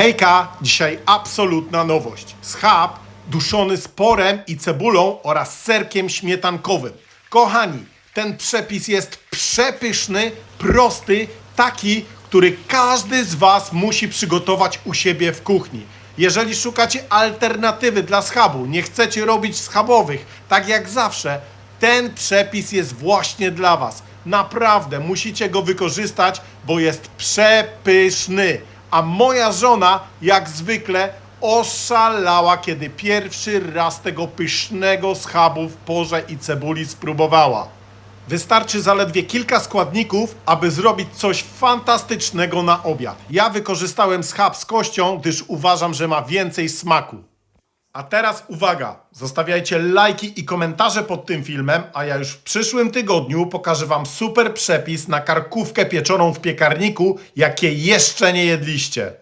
Hejka, dzisiaj absolutna nowość. Schab duszony z porem i cebulą oraz serkiem śmietankowym. Kochani, ten przepis jest przepyszny, prosty, taki, który każdy z Was musi przygotować u siebie w kuchni. Jeżeli szukacie alternatywy dla schabu, nie chcecie robić schabowych, tak jak zawsze, ten przepis jest właśnie dla Was. Naprawdę musicie go wykorzystać, bo jest przepyszny. A moja żona, jak zwykle, oszalała, kiedy pierwszy raz tego pysznego schabu w porze i cebuli spróbowała. Wystarczy zaledwie kilka składników, aby zrobić coś fantastycznego na obiad. Ja wykorzystałem schab z kością, gdyż uważam, że ma więcej smaku. A teraz uwaga, zostawiajcie lajki i komentarze pod tym filmem, a ja już w przyszłym tygodniu pokażę Wam super przepis na karkówkę pieczoną w piekarniku, jakie jeszcze nie jedliście.